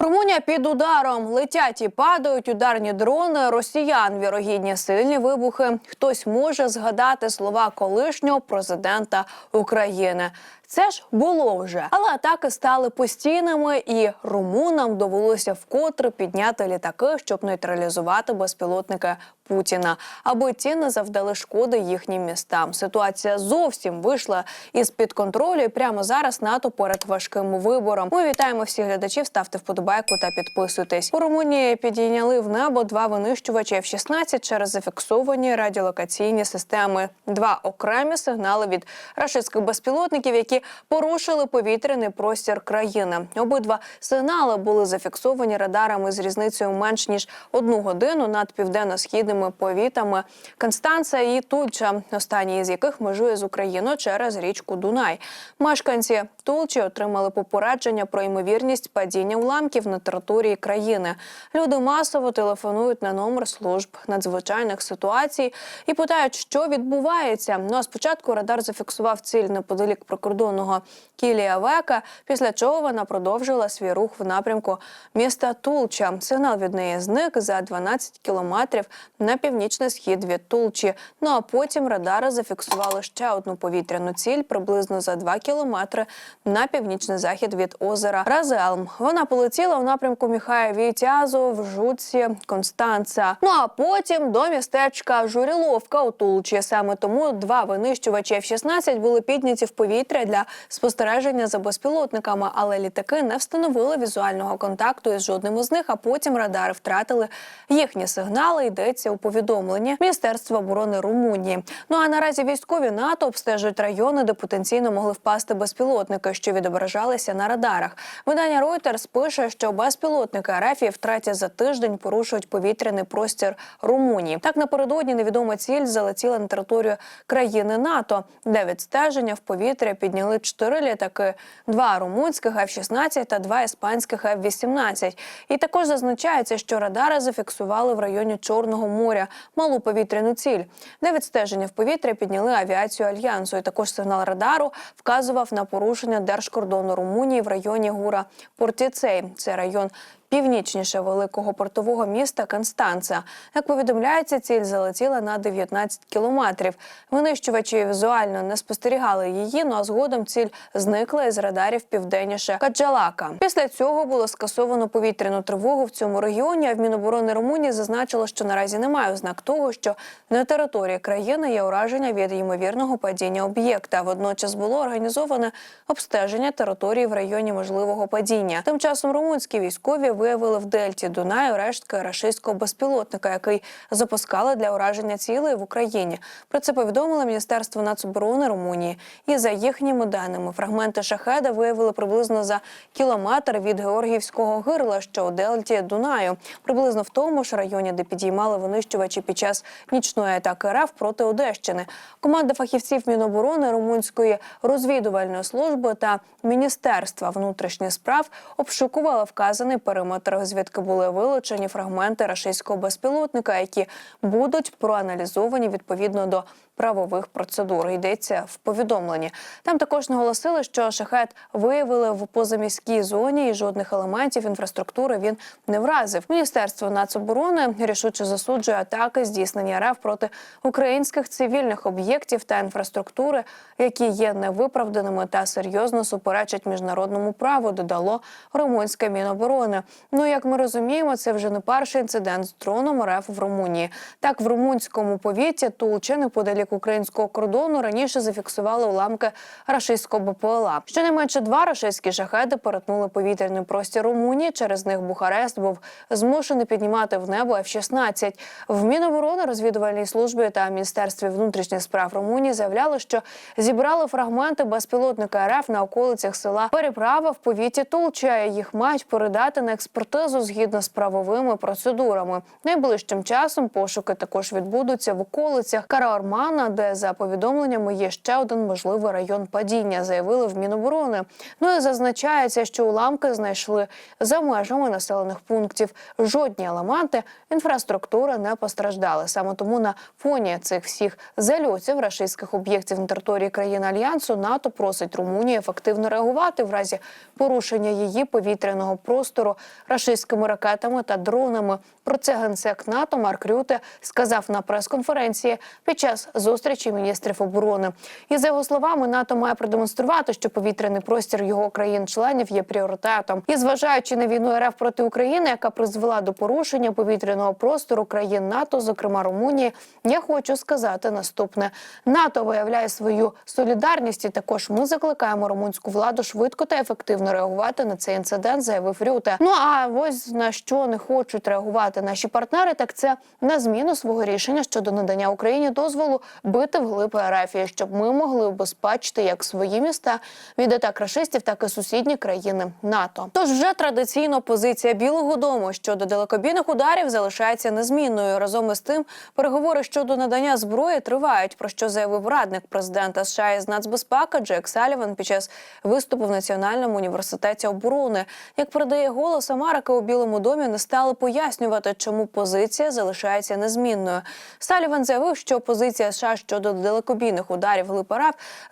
Румунія під ударом летять і падають ударні дрони росіян. Вірогідні сильні вибухи. Хтось може згадати слова колишнього президента України. Це ж було вже, але атаки стали постійними, і румунам довелося вкотре підняти літаки, щоб нейтралізувати безпілотники Путіна, аби ті не завдали шкоди їхнім містам. Ситуація зовсім вийшла із під контролю. І прямо зараз НАТО перед важким вибором. Ми вітаємо всіх глядачів. Ставте вподобайку та підписуйтесь. У Румунії підійняли в небо два винищувачі F-16 через зафіксовані радіолокаційні системи. Два окремі сигнали від рашистських безпілотників, які порушили повітряний простір країни. Обидва сигнали були зафіксовані радарами з різницею менш ніж одну годину над південно-східними повітами Констанція і Тульча, останній із яких межує з Україною через річку Дунай. Мешканці Тулчі отримали попередження про ймовірність падіння уламків на території країни. Люди масово телефонують на номер служб надзвичайних ситуацій і питають, що відбувається. Ну а спочатку радар зафіксував ціль неподалік прикордонного Кілія Века, після чого вона продовжила свій рух в напрямку міста Тулча. Сигнал від неї зник за 12 кілометрів на північний схід від Тулчі. Ну а потім радари зафіксували ще одну повітряну ціль приблизно за 2 кілометри на північний захід від озера Разелм. Вона полетіла в напрямку Міхая Вітязу в Жуці Констанца. Ну а потім до містечка Журіловка у Тулчі. Саме тому два винищувачі F-16 були підняті в повітря для спостереження за безпілотниками, але літаки не встановили візуального контакту із жодним із них. А потім радари втратили їхні сигнали. Йдеться у повідомленні Міністерства оборони Румунії. Ну а наразі військові НАТО обстежують райони, де потенційно могли впасти безпілотники, що відображалися на радарах. Видання Reuters пише, що безпілотники РФ втретє за тиждень порушують повітряний простір Румунії. Так напередодні невідома ціль залетіла на територію країни НАТО, де відстеження в повітря підняли чотири літаки: два румунських F-16 та два іспанських F-18. І також зазначається, що радари зафіксували в районі Чорного моря малу повітряну ціль, де відстеження в повітря підняли авіацію альянсу. І також сигнал радару вказував на порушення держкордону Румунії в районі Гура Портіцей. Це район північніше великого портового міста Констанца. Як повідомляється, ціль залетіла на 19 кілометрів. Винищувачі візуально не спостерігали її, ну а згодом ціль зникла із радарів південніше Каджалака. Після цього було скасовано повітряну тривогу в цьому регіоні. А в Міноборони Румунії зазначило, що наразі немає ознак того, що на території країни є ураження від ймовірного падіння об'єкта. Водночас було організоване обстеження території в районі можливого падіння. Тим часом румунські військові виявили в дельті Дунаю рештки рашистського безпілотника, який запускали для ураження цілей в Україні. Про це повідомило Міністерство нацоборони Румунії. І за їхніми даними, фрагменти шахеда виявили приблизно за кілометр від Георгіївського гирла, що у дельті Дунаю, приблизно в тому ж районі, де підіймали винищувачі під час нічної атаки РФ проти Одещини. Команда фахівців Міноборони Румунської розвідувальної служби та Міністерства внутрішніх справ обшукувала вказаний периметр, звідки були вилучені фрагменти рашистського безпілотника, які будуть проаналізовані відповідно до правових процедур. Йдеться в повідомленні. Там також наголосили, що шахет виявили в позаміській зоні і жодних елементів інфраструктури він не вразив. Міністерство нацоборони рішуче засуджує атаки, здійснені РФ проти українських цивільних об'єктів та інфраструктури, які є невиправданими та серйозно суперечать міжнародному праву. Додало румунське міноборони. Ну як ми розуміємо, це вже не перший інцидент з дроном РФ в Румунії. Так в румунському повіті Тулче неподалік українського кордону раніше зафіксували уламки рашистського БПЛА. Щонайменше два рашистські шахеди перетнули повітряний простір Румунії. Через них Бухарест був змушений піднімати в небо F-16. В Міноборони розвідувальній службі та міністерстві внутрішніх справ Румунії заявляли, що зібрали фрагменти безпілотника РФ на околицях села Переправа в повіті Тулча. Їх мають передати на експертизу згідно з правовими процедурами. Найближчим часом пошуки також відбудуться в околицях Караормана, де за повідомленнями є ще один можливий район падіння, заявили в Міноборони. Ну і зазначається, що уламки знайшли за межами населених пунктів. Жодні елементи інфраструктури не постраждали. Саме тому на фоні цих всіх зальотів рашистських об'єктів на території країн альянсу НАТО просить Румунію ефективно реагувати в разі порушення її повітряного простору рашистськими ракетами та дронами. Про це генсек НАТО Марк Рюте сказав на прес-конференції під час зустрічі міністрів оборони. І за його словами, НАТО має продемонструвати, що повітряний простір його країн-членів є пріоритетом. І зважаючи на війну РФ проти України, яка призвела до порушення повітряного простору країн НАТО, зокрема Румунії, я хочу сказати наступне: НАТО виявляє свою солідарність. І також ми закликаємо румунську владу швидко та ефективно реагувати на цей інцидент, заявив Рюте. Ну а ось на що не хочуть реагувати наші партнери, так це на зміну свого рішення щодо надання Україні дозволу бити вглиб РФ, щоб ми могли обезпечити як свої міста від атак рашистів, так і сусідні країни НАТО. Тож вже традиційно позиція Білого Дому щодо далекобійних ударів залишається незмінною. Разом із тим, переговори щодо надання зброї тривають. Про що заявив радник президента США із нацбезпеки Джек Саліван під час виступу в Національному університеті оборони. Як передає голос Америки у Білому домі, не стали пояснювати, чому позиція залишається незмінною. Саліван заявив, що позиція США щодо далекобійних ударів глиб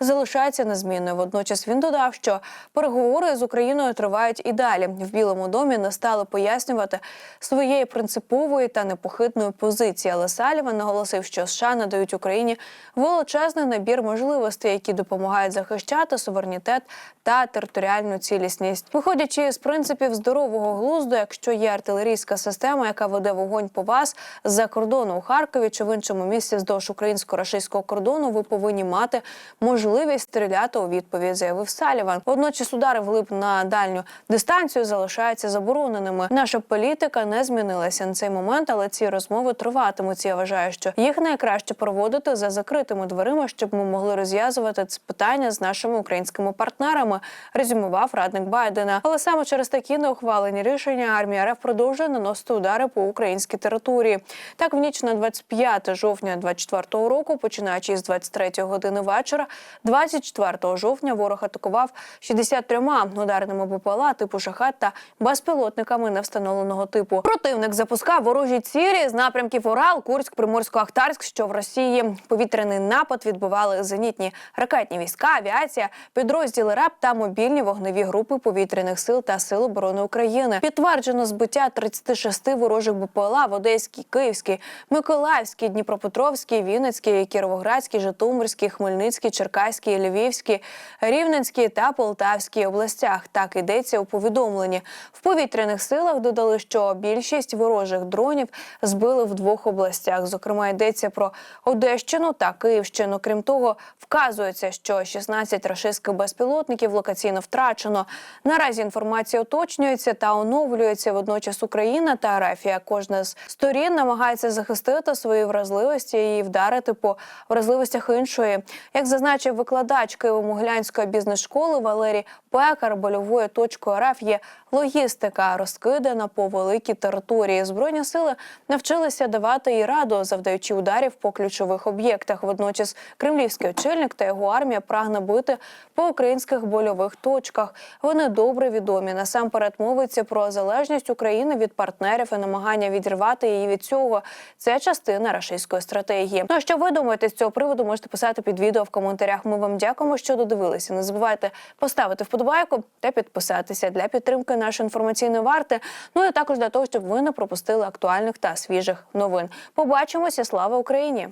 залишається незмінною. Водночас він додав, що переговори з Україною тривають і далі. В Білому домі не стали пояснювати своєї принципової та непохитної позиції. Але Саліван наголосив, що США надають Україні величезний набір можливостей, які допомагають захищати суверенітет та територіальну цілісність. Виходячи з принципів здорового глузду, якщо є артилерійська система, яка веде вогонь по вас з-за кордону у Харкові чи в іншому місці вздовж українсько-рашистського кордону, ви повинні мати можливість стріляти у відповідь, заявив Саліван. Водночас удари вглиб на дальню дистанцію залишаються забороненими. Наша політика не змінилася на цей момент, але ці розмови триватимуть. Я вважаю, що їх найкраще проводити за закритими дверима, щоб ми могли розв'язувати це питання з нашими українськими партнерами. Резюмував радник Байдена. Але саме через такі неухвалені рішення армія РФ продовжує наносити удари по українській території. Так, в ніч на 25 жовтня 24 року, починаючи з 23 години вечора, 24 жовтня ворог атакував 63 ударними БПЛА типу шахет та безпілотниками невстановленого типу. Противник запускав ворожі цілі з напрямків Урал, Курськ, Приморсько-Ахтарськ, що в Росії повітряний напад відбивали зенітні ракетні війська, авіація, підрозділи РЕП та мобільні вогневі групи повітряних сил та сил оборони України. Підтверджено збиття 36 ворожих БПЛА в Одеській, Київській, Миколаївській, Дніпропетровській, Вінницькій, Кіровоградській, Житомирській, Хмельницькій, Черкаській, Львівській, Рівненській та Полтавській областях. Так йдеться у повідомленні. В повітряних силах додали, що більшість ворожих дронів збили в двох областях. Зокрема, йдеться про Одещину та Київщину. Крім того, вказується, що 16 рашистських безпілотників локаційно втрачено. Наразі інформація уточнюється та оновлюється. Водночас Україна та Арафія. Кожна з сторін намагається захистити свої вразливості і вдарити по вразливостях іншої. Як зазначив викладач Києво-Могилянської бізнес-школи Валерій Пекар, больовою точкою РФ є логістика, розкидана по великій території. Збройні сили навчилися давати і раду, завдаючи ударів по ключових об'єктах. Водночас кремлівський очільник та його армія прагне бити по українських больових точках. Вони добре відомі. Насамперед мовиться про залежність України від партнерів і намагання відірвати її від цього. Це частина рашистської стратегії. Ну а що ви думаєте з цього приводу? Можете писати під відео в коментарях. Ми вам дякуємо, що додивилися. Не забувайте поставити вподобайку та підписатися для підтримки нашої інформаційної варти. Ну і також для того, щоб ви не пропустили актуальних та свіжих новин. Побачимося! Слава Україні!